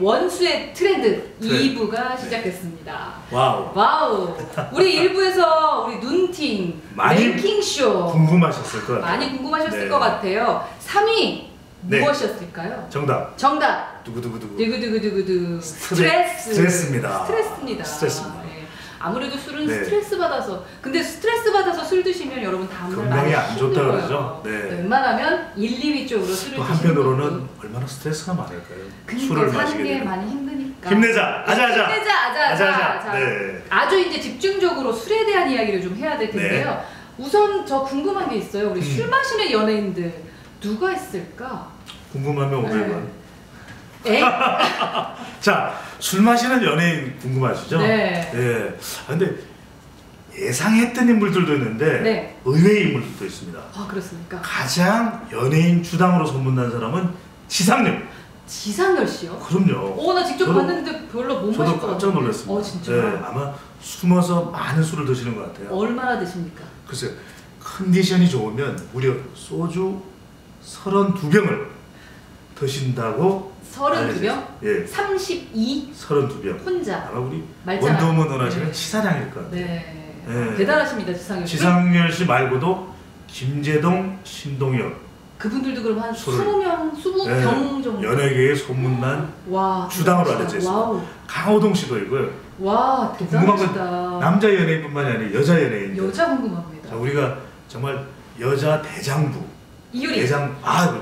원수의 트렌드 트렌드. 2부가 시작됐습니다. 와우. 와우. 우리 1부에서 우리 눈팅 랭킹 쇼 궁금하셨을 것 같아요. 많이 궁금하셨을 네. 것 같아요. 3위 네. 무엇이었을까요? 정답. 정답. 두구두구두구. 두구두구두구두 스트레- 스트레스 스트레스입니다. 스트레스입니다. 스트레스입니다. 네. 아무래도 술은 네. 스트레스 받아서 근데 스트레스 받아서 술 드시면 여러분 다음날 많이 안 좋다 힘들어요. 그러죠? 네. 웬만하면 1, 2위 쪽으로 술을 또 드시는 한편으로는 것도 얼마나 스트레스가 많을까요? 그러니까 술을 사는 마시게 게 되면. 많이 힘드니까 힘내자. 아자아자. 힘내자 아자 아자 아자 아자. 자, 네. 아주 이제 집중적으로 술에 대한 이야기를 좀 해야 될 텐데요 우선 저 궁금한 게 있어요 우리 음. 술 마시는 연예인들 누가 있을까? 궁금하면 500원. 에? 자, 술 마시는 연예인 궁금하시죠? 네. 예. 아, 근데 예상했던 인물들도 있는데 네. 의외의 인물들도 있습니다. 아 그렇습니까? 가장 연예인 주당으로 소문난 사람은 지상렬. 지상렬 씨요? 그럼요. 어나 직접 저도- 봤는데 별로 못 마실 것 깜짝 같은데. 놀랐습니다. 어 진짜? 네, 아마 숨어서 많은 술을 드시는 것 같아요. 얼마나 드십니까? 글쎄 컨디션이 좋으면 무려 소주 32병을 드신다고 32병? 예, 32 32병. 혼자 아마 우리 원더우먼 원하시는 네. 치사량일 것 같아요. 네. 네. 대단하십니다 지상렬 씨. 지상렬 씨 말고도 김재동, 신동엽 그분들도 그럼 한 술을- 20명, 20병 네, 정도. 연예계에 소문난 와 주당으로. 알려져 있습니다. 강호동 씨도 있고요. 와 대단하시다. 남자 연예인뿐만이 아니라 여자 연예인. 여자 궁금합니다. 자, 우리가 정말 여자 대장부, 이효리. 대장 아 그,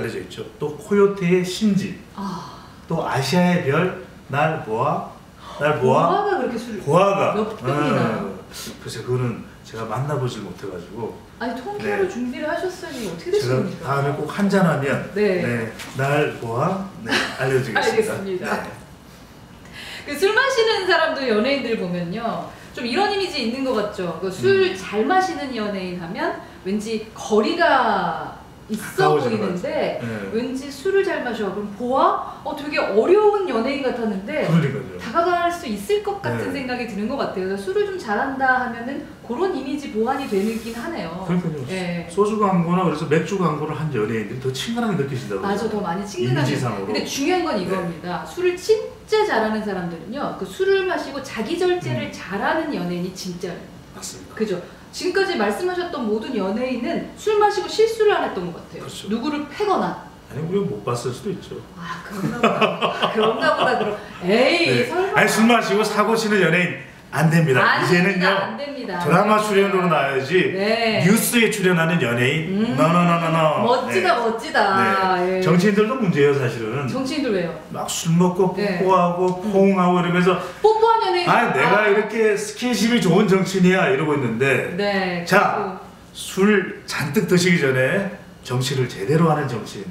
알려져 있죠. 또 코요테의 신지, 아. 또 아시아의 별, 날 보아, 날 보아, 보아가 그렇게 술. 보아가. 몇 병이나? 어, 글쎄 그거는 제가 만나보질 못해가지고 아니 통계로 네. 준비를 하셨으니 어떻게 제가 되십니까? 다음에 꼭 한잔 하면 네. 날 보아 네, 알려드리겠습니다. 알겠습니다. 네. 그술 마시는 사람들 연예인들 보면요. 좀 이런 이미지 있는 것 같죠. 그술 음. 잘 마시는 연예인 하면 왠지 거리가 있어 보이는데 네. 왠지 술을 잘 마셔. 그럼 보아? 어 되게 어려운 연예인 같았는데 그러니까요. 다가갈 수 있을 것 같은 네. 생각이 드는 것 같아요. 그래서 술을 좀 잘한다 하면은 그런 이미지 보완이 되긴 하네요. 그러니까요. 예. 소주 광고나 그래서 맥주 광고를 한 연예인들이 더 친근하게 느끼신다고. 맞아 더 많이 친근하게. 이미지상으로. 네. 근데 중요한 건 이겁니다. 술을 진짜 잘하는 사람들은요, 그 술을 마시고 자기 절제를 음. 잘하는 연예인이 진짜예요. 맞습니다. 그죠? 지금까지 말씀하셨던 모든 연예인은 술 마시고 실수를 안 했던 것 같아요. 그렇죠. 누구를 패거나. 아니 우리가 못 봤을 수도 있죠. 아 그런가 보다. 그런가 보다 그럼. 에이 네. 설마. 아니 술 마시고 사고 치는 연예인 안 됩니다. 안 이제는요. 안 됩니다. 드라마 네. 출연으로 나와야지 네. 뉴스에 출연하는 연예인 음. 노노노노노 멋지다 네. 멋지다. 네. 예. 정치인들도 문제예요 사실은 정치인들 왜요? 막 술 먹고 네. 뽀뽀하고 포옹하고 이러면서 뽀뽀한 연예인. 아 내가 이렇게 스킨십이 좋은 정치인이야 이러고 있는데 네. 자. 술 잔뜩 드시기 전에 정치를 제대로 하는 정치인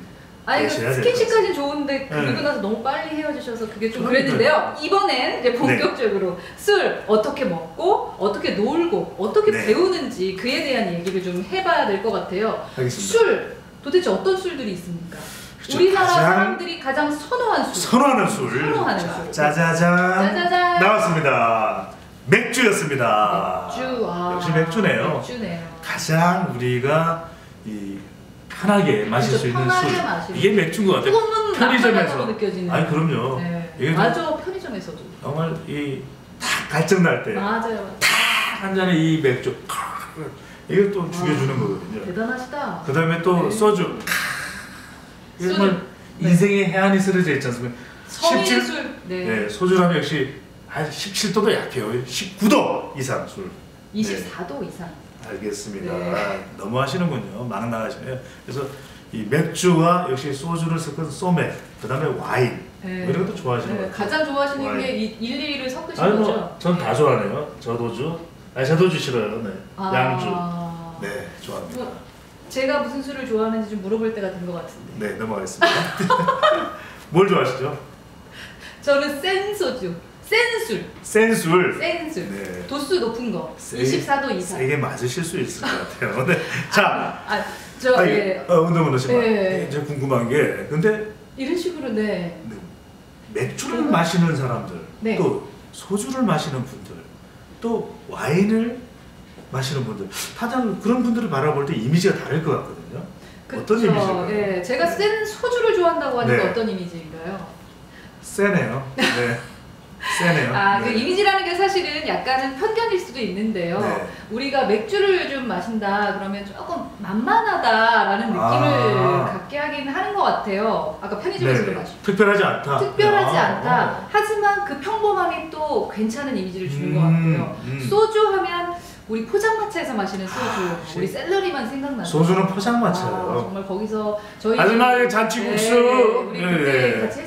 아니 그 스킨십까지 좋은데 그리고 네. 나서 너무 빨리 헤어지셔서 그게 좀. 그랬는데요. 이번엔 이제 본격적으로 술 어떻게 먹고 어떻게 놀고 어떻게 네. 배우는지 그에 대한 얘기를 좀 해봐야 될 것 같아요. 하겠습니다. 술 도대체 어떤 술들이 있습니까? 그렇죠. 우리나라 가장 사람들이 가장 선호한 술. 선호하는 술 선호하는 자, 술. 짜자잔 짜자잔. 나왔습니다 맥주였습니다 맥주. 아, 역시 맥주네요 맥주네요. 가장 우리가 이 편하게 마실 그렇죠. 수 있는 술 마시는 이게 맥주인 것 같아요 편의점에서. 느껴지는. 아니 그럼요 네. 이게 맞아 편의점에서도. 정말 이딱 갈증 날 때 맞아요. 한 잔에 이 맥주 이게 또 죽여주는 와, 거거든요 대단하시다. 그 다음에 또 네. 소주 정말. 네. 인생의 해안이 쓰러져 있지 않습니까 성인 17 술. 네. 네, 소주라면 역시 한 17도도 약해요. 19도 이상 술. 24도 이상. 알겠습니다. 네. 너무 하시는군요. 막 나가시네요. 그래서 이 맥주와 역시 소주를 섞은 소맥, 그 다음에 와인 네. 뭐 이런 것도 좋아하시는 네, 것 같아요. 가장 좋아하시는 와인. 게 이- 일일이를 섞으신 아니 거죠? 뭐전 다 좋아하네요. 저도주, 아니 저도주 싫어요. 네. 아, 양주, 네 좋아합니다. 뭐, 제가 무슨 술을 좋아하는지 좀 물어볼 때가 된 것 같은데. 네 넘어가겠습니다. 뭘 좋아하시죠? 저는 센 소주, 센 술, 센 술. 센 술. 네. 도수 높은 거, 세게- 24도 이상. 세게 맞으실 수 있을 것 같아요. 네. 자, 아, 저 아니, 예, 어, 운동은 하시면 네. 이제 궁금한 게 근데 이런 식으로 네. 네, 맥주를 마시는 사람들, 네. 또 소주를 마시는 분들, 또 와인을 마시는 분들, 가장 그런 분들을 바라볼 때 이미지가 다를 것 같거든요. 어떤 그쵸. 이미지인가요? 예, 제가 센 소주를 좋아한다고 하니까 네. 어떤 이미지인가요? 세네요. 네. 세네요. 아, 그 네. 이미지라는 게 사실은 약간은 편견일 수도 있는데요. 네. 우리가 맥주를 좀 마신다 그러면 조금 만만하다라는 느낌을 아. 갖게 하긴 하는 것 같아요. 아까 편의점에서도 네. 마시고. 특별하지 않다. 특별하지 아, 않다. 어. 하지만 그 평범함이 또 괜찮은 이미지를 주는 음, 것 같고요. 음. 소주 하면 우리 포장마차에서 마시는 소주, 아, 역시. 우리 샐러리만 생각나요. 소주는 아, 포장마차예요. 정말 거기서 저희 마지막에 잔치국수. 네, 우리 네, 네. 같이?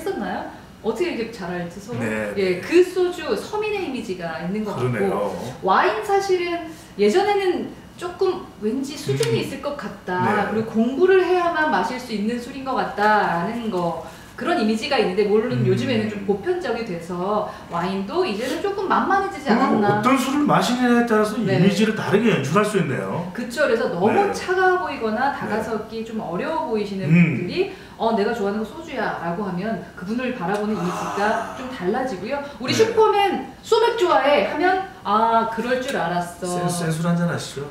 어떻게 이렇게 잘 알지 서로? 네. 예, 그 소주 서민의 이미지가 있는 것 같고 그러네요. 와인 사실은 예전에는 조금 왠지 수준이 음. 있을 것 같다. 네. 그리고 공부를 해야만 마실 수 있는 술인 것 같다라는 거 그런 이미지가 있는데 물론 음. 요즘에는 좀 보편적이 돼서 와인도 이제는 조금 만만해지지 않았나. 어떤 술을 마시느냐에 따라서 네. 이미지를 다르게 연출할 수 있네요. 그쵸. 그래서 너무 네. 차가워 보이거나 다가서기 좀 어려워 보이시는 음. 분들이 어 내가 좋아하는 거 소주야 라고 하면 그분을 바라보는 이미지가 아. 좀 달라지고요. 우리 네. 슈퍼맨 소맥 좋아해 하면 아 그럴 줄 알았어. 센, 센술 한잔 하시죠.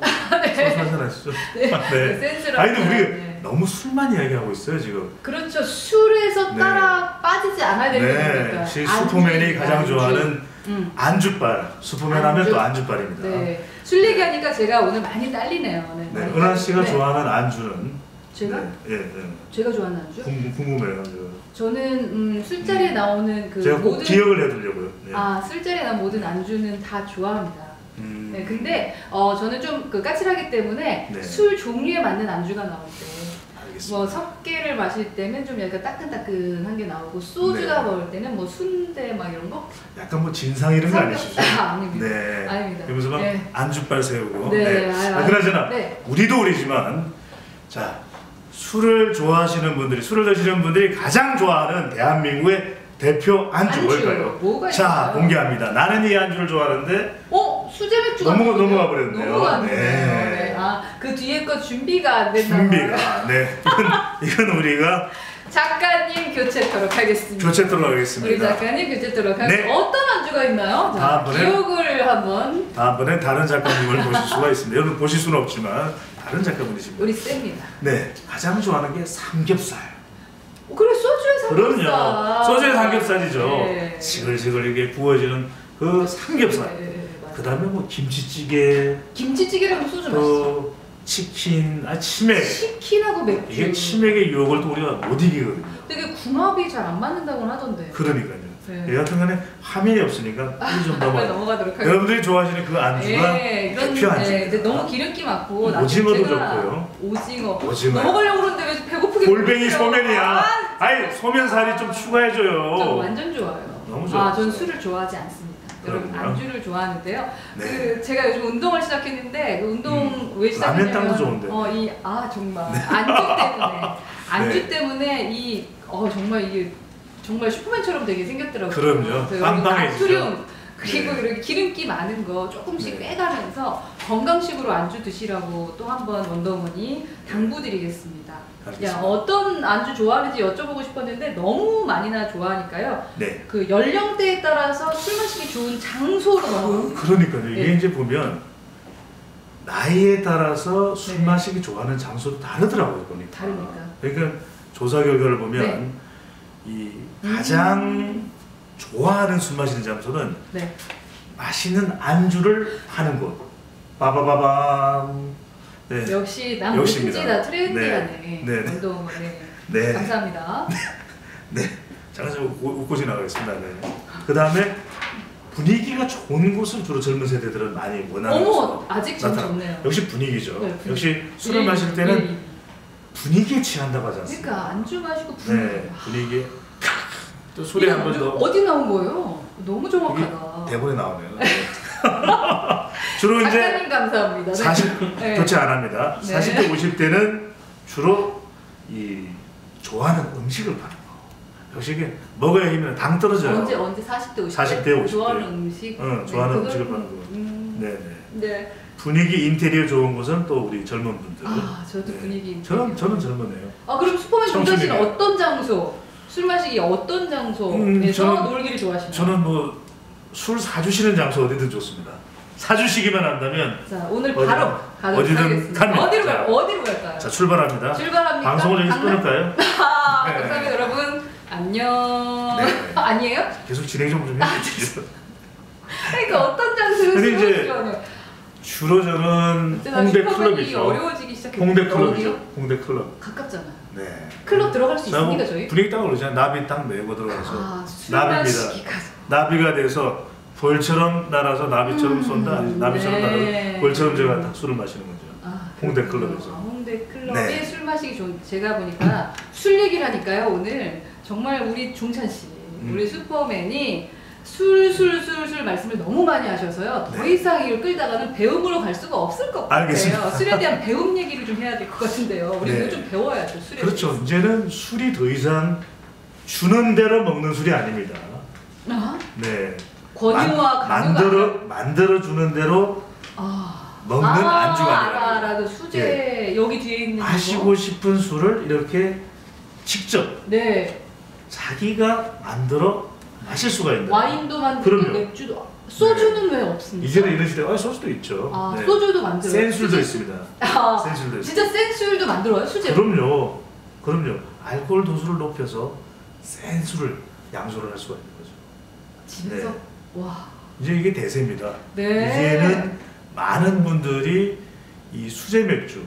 센술 한잔 하시죠. 네. 네. 센스를 아니 근데 우리 네. 너무 술만 이야기하고 있어요 지금. 그렇죠. 술에서 네. 따라 빠지지 않아야 되는 네, 거니까. 역시 슈퍼맨이 가장 좋아하는 음. 안주빨. 슈퍼맨 하면 안주. 또 안주빨입니다. 네. 술 얘기하니까 제가 오늘 많이 딸리네요. 네. 네, 은하 씨가 좋아하는 안주는 제가 네, 예, 예. 제가 좋아하는 안주? 궁, 궁금해요. 저. 저는 음, 술자리에 나오는 그 제가 꼭 모든 기억을 해두려고요. 네. 아 술자리에 나온 모든 안주는 다 좋아합니다. 음, 네, 근데 어 저는 좀 그 까칠하기 때문에 네. 술 종류에 맞는 안주가 나올 때. 알겠습니다. 뭐 석계를 마실 때는 좀 약간 따끈따끈한 게 나오고 소주가 네. 먹을 때는 뭐 순대 막 이런 거 약간 뭐 진상 이런 거 아니시죠? 아, 아닙니다. 네. 아닙니다. 그러면서 막 네. 안주빨 세우고. 네, 네. 아. 그나저나 네. 우리도 우리지만 자 술을 좋아하시는 분들이 술을 드시는 분들이 가장 좋아하는 대한민국의 대표 안주 안주, 뭘까요? 뭐가 자 있을까요? 공개합니다. 나는 이 안주를 좋아하는데 어 수제 맥주가 넘어가-. 넘어가 버렸네요. 넘어갔네요. 네. 네. 아그 뒤에 거 준비가 안 봐요. 준비가 네 이건, 이건 우리가 작가님 교체토록 하겠습니다. 교체 들어 우리. 작가님 교체토록 하겠습니다. 네. 어떤 안주가 있나요? 자, 다음번에- 기억을 한번 다음번엔 다른 작가님을 보실 수가 있습니다. 여러분 보실 수는 없지만 다른 작가분이십니다. 우리 셉니다. 네 가장 좋아하는 게 삼겹살. 어, 그래 소주에 삼겹살. 그럼요. 소주의 삼겹살이죠. 네. 지글지글 이게 구워지는 그 삼겹살. 네, 네, 네. 그 다음에 뭐 김치찌개, 김치찌개랑 소주 맛있어. 또 치킨, 아 치맥. 치킨하고 맥주. 이게 치맥의 유혹을 또 우리가 못 이기거든요. 되게 궁합이 잘 안 맞는다고 하던데. 그러니까요. 네. 여하튼간에 화면이 없으니까 좀 빨리 넘어. 넘어가도록 하겠습니다. 여러분들이 좋아하시는 그 안주가 예, 이런 대표 네, 안주입니다. 근데 너무 기름기 많고 오징어도 좋고요. 오징어. 오징어. 먹으려고 그러는데 왜 배고프게 골뱅이? 소면이야. 아, 아니 소면살이 좀저 추가해줘요. 완전 좋아요. 너무 좋아요. 아, 전 술을 좋아하지 않습니다. 여러분. 안주를 좋아하는데요. 네. 그 제가 요즘 운동을 시작했는데 그 운동 음, 왜 시작했냐면 라면 땅도 좋은데. 네. 어, 이 아 정말 안주 때문에 안주 네. 때문에 이 어 정말 이게 정말 슈퍼맨처럼 되게 생겼더라고요. 그럼요. 빵빵해지죠. 그리고 네. 이렇게 기름기 많은 거 조금씩 네. 빼가면서 건강식으로 안주 드시라고 또 한번 원더우먼이 당부드리겠습니다. 야. 어떤 안주 좋아하는지 여쭤보고 싶었는데 너무 많이나 좋아하니까요. 네. 그 연령대에 따라서 술 마시기 좋은 장소로 넘어가. 그러니까요. 이게 네. 이제 보면 나이에 따라서 술 네. 마시기 좋아하는 장소도 다르더라고요 보니까. 다르니까. 그러니까 조사 결과를 보면 네. 이 가장 음. 좋아하는 술 마시는 장소는 네. 맛있는 안주를 파는 곳. 빠바바밤. 네. 역시 난 역시입니다. 트렌디하네. 네. 네. 운동. 네. 네. 감사합니다. 네. 잠깐 좀 웃고, 웃고 지나가겠습니다. 네. 그 다음에 분위기가 좋은 곳을 주로 젊은 세대들은 많이 원하는 어머 아직 좀. 좋네요. 역시 분위기죠. 네, 분위기. 역시 술을 네, 마실 때는 네. 분위기에 취한다고 하지 않습니까? 그러니까 안주 마시고 분위기. 네, 분위기. 또 소리 한 번 더. 어디 나온 거예요? 너무 정확하다. 대본에 나오네요. 네. 주로 이제 작가님 감사합니다. 네. 40 네. 교체 안 합니다. 네. 40대 50대는 주로 이 좋아하는 음식을 파는 거. 역시 이게 먹어야 힘이 당 떨어져요. 언제 언제 40대 50대? 40대, 50대. 좋아하는 음식. 응, 좋아하는 그건- 음식을 파는 거. 음, 네, 네. 네. 분위기 인테리어 좋은 곳은 또 우리 젊은 분들. 아 저도 네. 분위기. 저는 저는 젊으네요. 아 그럼 슈퍼맨 정전 씨는. 어떤 장소? 술 마시기 어떤 장소에서 음, 저는- 놀기를 좋아하시나요? 저는 뭐 술 사주시는 장소 어디든 좋습니다. 사주시기만 한다면 자 오늘 어디? 바로 어디든 하겠습니다. 갑니다. 어디로 자, 갈 어디로 갈까요? 자 출발합니다. 출발합니까? 방송을 여기서? 끊을까요? 아, 네. 감사합니다 여러분. 안녕. 네. 아니에요? 계속 진행 좀좀 해주시죠. 그러니까 어떤 장소를 쓰시려는 주로 저는 홍대 클럽이죠. 어려워지기 시작했어요. 홍대 클럽이죠. 홍대 클럽. 가깝잖아. 네. 클럽 들어갈 수 있습니까 저희? 딱 오르잖아요. 나비 딱 메고 들어가서 아, 술 나비입니다. 나비가 돼서 벌처럼 날아서 나비처럼 음, 쏜다. 아니, 나비처럼 네. 날아서 벌처럼 제가 딱 술을 마시는 거죠. 아, 홍대. 클럽에서. 아, 홍대 클럽에 네. 술 마시기 좋은 제가 보니까 술 얘기를 하니까요 오늘 정말 우리 종찬 씨 음. 우리 슈퍼맨이 술술술술 말씀을 너무 많이 하셔서요 더 네. 이상 이걸 끌다가는 배움으로 갈 수가 없을 것 같아요 알겠습니다. 술에 대한 배움 얘기를 좀 해야 될 것 같은데요 우리 네. 좀 배워야죠 술에 그렇죠. 대해서. 이제는 술이 더 이상 주는 대로 먹는 술이 아닙니다. 아? 네. 권유와 만- 만들어 만들어 주는 대로 아. 먹는 아, 안주가 아니라 알아 그 수제 여기 뒤에 있는 거. 마시고 싶은 술을 이렇게 직접 네 자기가 만들어 마실 수가 있는. 와인도 만들고 그럼요. 맥주도 소주는 왜 없습니까? 이제는 이런 시대가 아, 소주도 있죠. 아 네. 소주도 만들어요. 센 술도 수제 있습니다. 아 센 술도 있습니다. 진짜 센 술도 만들어요 수제. 그럼요. 그럼요. 알코올 도수를 높여서 센 술을 양조를 할 수가 있는 거죠. 집에서 네. 와. 이제 이게 대세입니다. 네. 이제는 많은 분들이 이 수제 맥주,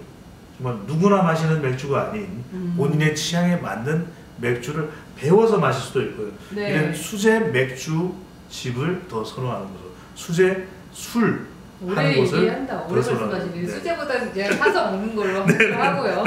정말 누구나 마시는 맥주가 아닌 음. 본인의 취향에 맞는 맥주를 배워서 마실 수도 있고요. 네. 이런 수제 맥주 집을 더 선호하는 거죠. 수제 술 오래 하는 곳을 얘기한다. 오래 더 선호하는 말씀하시네요. 네. 수제보다 이제 사서 먹는 걸로 하고요.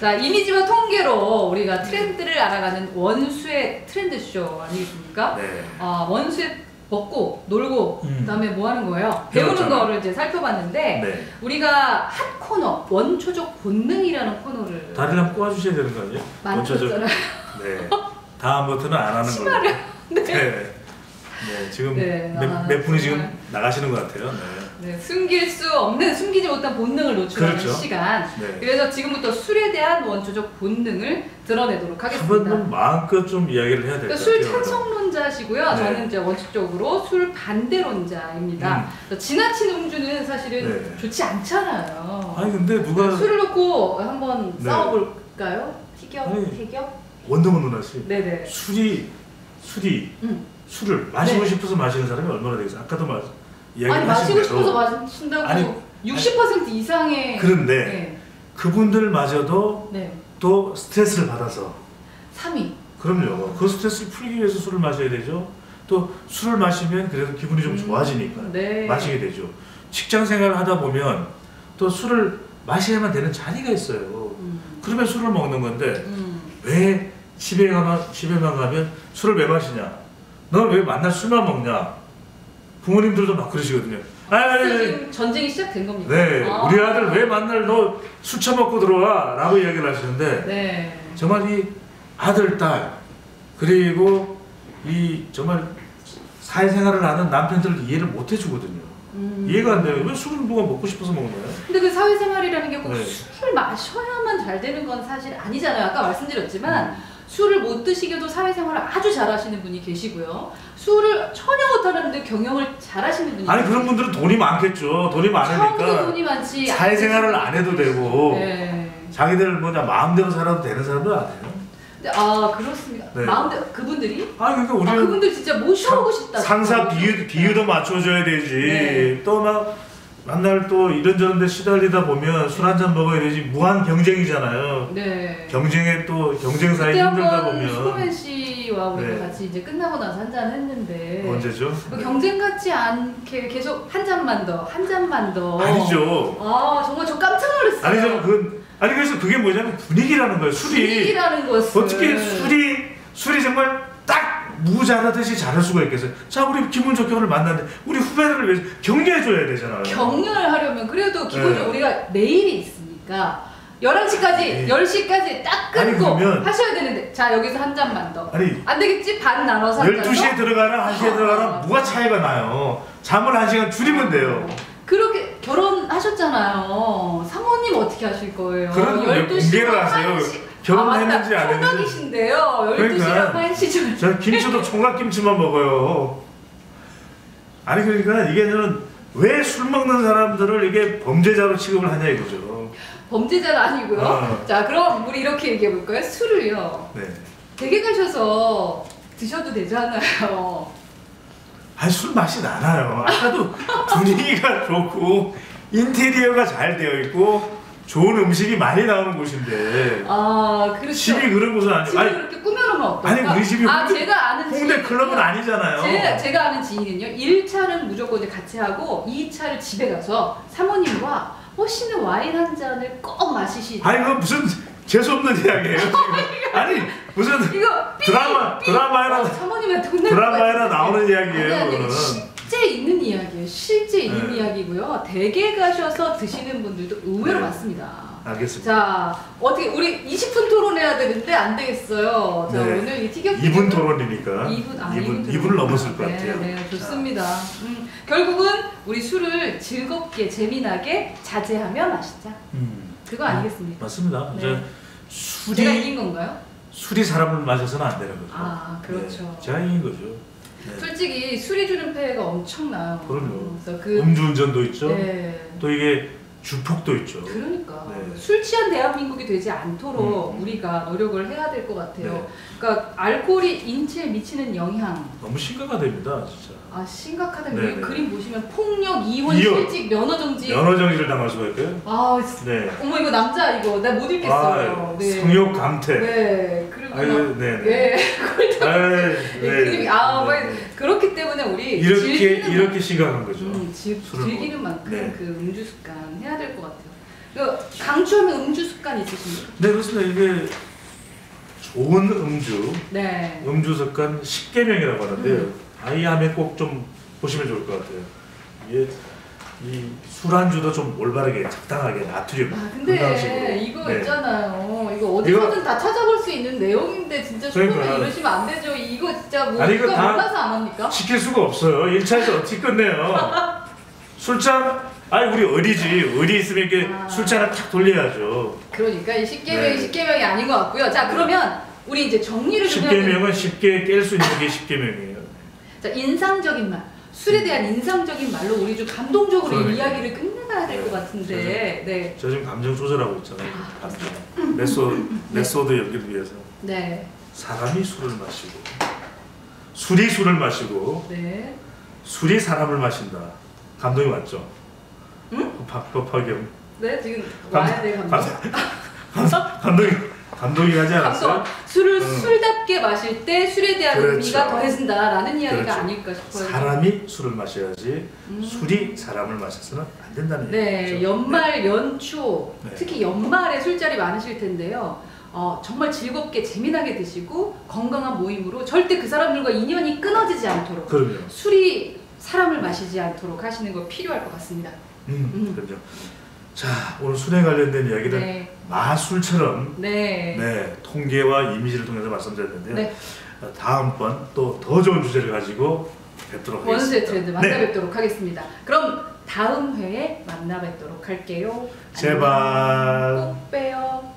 자 이미지와 통계로 우리가 트렌드를 알아가는 원수의 트렌드 쇼 아니겠습니까? 네. 아 원수의 먹고 놀고 음. 그다음에 뭐 하는 거예요? 배우는 배웠잖아요. 거를 이제 살펴봤는데 네. 우리가 한 코너 원초적 본능이라는 코너를 다리를 한번 꼬아주셔야 되는 거 아니에요? 만들었잖아요. 네. 다음부터는 안 하는 걸로. 치마를 네. 네. 지금 네. 몇, 아, 몇 분이 정말. 지금 나가시는 것 같아요. 네. 네, 숨길 수 없는 숨기지 못한 본능을 노출하는 그렇죠. 시간. 네. 그래서 지금부터 술에 대한 원초적 본능을 드러내도록 하겠습니다. 한번 마음껏 좀 이야기를 해야 될 그러니까 것술 같아요. 찬성론자시고요. 네. 저는 이제 원칙적으로 술 반대론자입니다. 그래서 지나친 음주는 사실은 네. 좋지 않잖아요. 아니 근데 누가 술을 놓고 한번 네. 싸워볼까요? 티격. 태격? 원더문 누나 씨 네네. 술이 술이 음. 술을 마시고 네. 싶어서 마시는 사람이 얼마나 되겠어요? 아까도 말 이야기 아니 마시고 싶어서 마신다고 아니, 60% 이상의 그런데 네. 그분들마저도 네. 또 스트레스를 받아서 3위. 그럼요. 그 스트레스를 풀기 위해서 술을 마셔야 되죠. 또 술을 마시면 그래도 기분이 좀 음, 좋아지니까 네. 마시게 되죠. 직장 생활을 하다 보면 또 술을 마셔야만 되는 자리가 있어요. 음. 그러면 술을 먹는 건데 음. 왜 집에 가면 집에만 가면 술을 왜 마시냐? 넌 왜 만날 술만 먹냐? 부모님들도 막 그러시거든요. 아, 지금 전쟁이 시작된 겁니까? 네, 아. 우리 아들 왜 만날 너 술 처먹고 들어와?라고 이야기를 하시는데 네. 정말 이 아들, 딸 그리고 이 정말 사회생활을 하는 남편들 이해를 못 해주거든요. 음. 이해가 안 돼요. 왜 술을 누가 먹고 싶어서 먹는 거예요? 근데 그 사회생활이라는 게꼭 네. 술을 마셔야만 잘 되는 건 사실 아니잖아요. 아까 말씀드렸지만 음. 술을 못 드시게도 사회생활을 아주 잘하시는 분이 계시고요. 술을 전혀 못하는데 경영을 잘하시는 분이 아니 그런 분들은 돈이 많겠죠. 돈이 많으니까 돈이 많지 사회생활을 안 해도 되고 네. 자기들 뭐냐 마음대로 살아도 되는 사람들 아니에요. 근데 아 그렇습니다. 네. 마음대로 그분들이 아 그러니까 아, 우리는 그분들 진짜 모셔오고 싶다. 상사 비유, 비유도 맞춰줘야 되지. 네. 또막 만날 또 이런저런 데 시달리다 보면 술 한 잔 먹어야 되지. 무한 경쟁이잖아요. 네. 경쟁에 또 경쟁사에 그때 힘들다 보면 슈퍼맨 씨와 우리가 네. 같이 이제 끝나고 나서 한 잔 했는데 언제죠? 그 경쟁 같지 않게 계속 한 잔만 더, 한 잔만 더. 아니죠. 아 정말 저 깜짝 놀랐어요. 아니죠. 그 아니 그래서 그게 뭐냐면 분위기라는 거예요. 술이 분위기라는 것을 어떻게 술이 술이 정말 딱 무 잘하듯이 잘할 수가 있겠어요. 자 우리 기분 좋게 오늘 만났는데 우리 후배들을 위해서 격려해줘야 되잖아요. 격려를 하려면 그래도 기본적으로 네. 우리가 내일이 있으니까 11시까지, 네. 10시까지 딱 아니, 끊고 그러면- 하셔야 되는데 자 여기서 한 잔만 더. 아니 안 되겠지? 반 나눠서 한잔 더? 12시에 들어가나 1시에 아. 들어가나 뭐가 차이가 나요. 잠을 1시간 줄이면 돼요. 그렇게 결혼하셨잖아요. 사모님 어떻게 하실 거예요? 그런 거왜 12시간 공개를 하세요? 1시. 결혼했는지 아, 안. 했는지. 총각이신데요. 12시랑 그러니까. 1시 전. 저 김치도 총각김치만 먹어요. 아니 그러니까 이게 저는 왜 술 먹는 사람들을 이게 범죄자로 취급을 하냐 이거죠. 범죄자는 아니고요. 어. 자, 그럼 우리 이렇게 얘기해 볼까요? 술을요. 네. 댁에 가셔서 드셔도 되잖아요. 아니 술 맛이 나나요. 아까도 분위기가 좋고 인테리어가 잘 되어 있고 좋은 음식이 많이 나오는 곳인데 아, 그렇죠. 집이 그런 곳은 아니고 집을 아니, 그렇게 꾸며놓으면 어떨까? 아니, 우리 집이 아, 홍대- 제가 아는 홍대. 클럽은 아니잖아요. 제, 제가 아는 지인은요. 1차는 무조건 이제 같이 하고 2차를 집에 가서 사모님과 멋있는 와인 한 잔을 꼭 마시시. 아니 그 무슨 재수 없는 이야기예요. 아니 무슨 이거 삐, 드라마 삐. 드라마에나 어, 것 드라마에나. 나오는 이야기예요, 아니, 아니, 그거는. 실제 있는 이야기예요. 실제 있는 네. 이야기고요. 댁에 가셔서 드시는 분들도 의외로 네. 많습니다. 알겠습니다. 자, 어떻게 우리 20분 토론해야 되는데 안 되겠어요. 자, 네. 오늘 이 티격태격 2분 토론이니까 2분, 아, 2분, 2분 2분 을 넘었을 것 네, 같아요. 네, 좋습니다. 음, 결국은 우리 술을 즐겁게 재미나게 자제하며 마시자. 음, 그거 아니겠습니까? 맞습니다. 네. 이제 제가 술이 이긴 건가요? 술이 사람을 마셔서는 안 되는 거죠. 아, 그렇죠. 네, 제가 이긴 거죠. 네. 솔직히 술이 주는 폐해가 엄청나요. 그럼요. 그래서 그 음주운전도 있죠. 네. 또 이게 주폭도 있죠. 그러니까 네. 술 취한 대한민국이 되지 않도록 음. 우리가 노력을 해야 될 것 같아요. 네. 그러니까 알코올이 인체에 미치는 영향 너무 심각하 됩니다, 진짜. 아 심각하다. 네, 여기 네. 그림 보시면 폭력, 이혼, 이혼. 실직, 면허 정지. 면허 정지를 당할 수가 있고요. 아 진- 네. 어머 이거 남자 이거 나 못 읽겠어요. 아, 네. 성욕 감퇴. 네 아유, 막- 네, 네. 네. 그걸 아이, 네, 그림이 아 뭐, 그렇기 때문에 우리 이렇게 이렇게 심각한 거죠. 음, 지, 즐기는 먹- 만큼 네. 그 음주 습관 해야 될 것 같아요. 그 강추하는 음주 습관 있으십니까? 네 그렇습니다. 이게 좋은 음주, 네. 음주 습관 10계명이라고 하는데요. 음. 아이 하면 꼭 좀 보시면 좋을 것 같아요. 이게 이 술안주도 좀 올바르게 적당하게 나트륨 아 근데 건강식으로. 이거 네. 있잖아요. 이거 어디서든 다 찾아볼 수 있는 내용인데 진짜 술 그러니까요. 먹으면 이러시면 안 되죠. 이거 진짜 뭐 아니, 이거 누가 다- 몰라서 안 합니까? 지킬 수가 없어요. 1차에서 어떻게 끝내요? 술잔 아니 우리 의리지 의리 있으면 이렇게 아. 술잔을 탁 돌려야죠. 그러니까 이 10개명이 네. 10개명이 아닌 것 같고요. 자 그러면 우리 이제 정리를 좀 해야 돼요. 10계명은 쉽게 깰 수 있는 게 10계명이에요. 자 인상적인 말. 술에 대한 인상적인 말로 우리 좀 감동적으로 이 그러니까요. 이야기를 끝내가야 될 것 같은데. 네. 저 지금 감정 조절하고 있잖아요. 아, 감정. 메소 메소드 연기를 위해서 네. 사람이 술을 마시고 술이 술을 마시고 네. 술이 사람을 마신다. 감동이 왔죠? 응? 박 박박영 네 지금 와야 돼 감동. 감- 감동이 감동이 가지 않았어요? 감동. 술을 응. 술답게 마실 때 술에 대한 그렇죠. 의미가 더해진다라는 이야기가 그렇죠. 아닐까 싶어요. 사람이 술을 마셔야지 음. 술이 사람을 마셔서는 안 된다는 네, 얘기죠. 연말 연초 네. 특히 연말에 술자리 많으실 텐데요. 어, 정말 즐겁게 재미나게 드시고 건강한 모임으로 절대 그 사람들과 인연이 끊어지지 않도록 그럼요. 술이 사람을 마시지 않도록 하시는 거 필요할 것 같습니다. 음, 음. 그럼요. 자 오늘 술에 관련된 이야기는 네, 마술처럼 네, 네, 통계와 이미지를 통해서 말씀드렸는데요. 네. 다음번 또 더 좋은 주제를 가지고 뵙도록 원수의 하겠습니다. 트렌드 만나 뵙도록 하겠습니다. 그럼 다음 회에 만나 뵙도록 할게요. 제발. 꼭 봬요.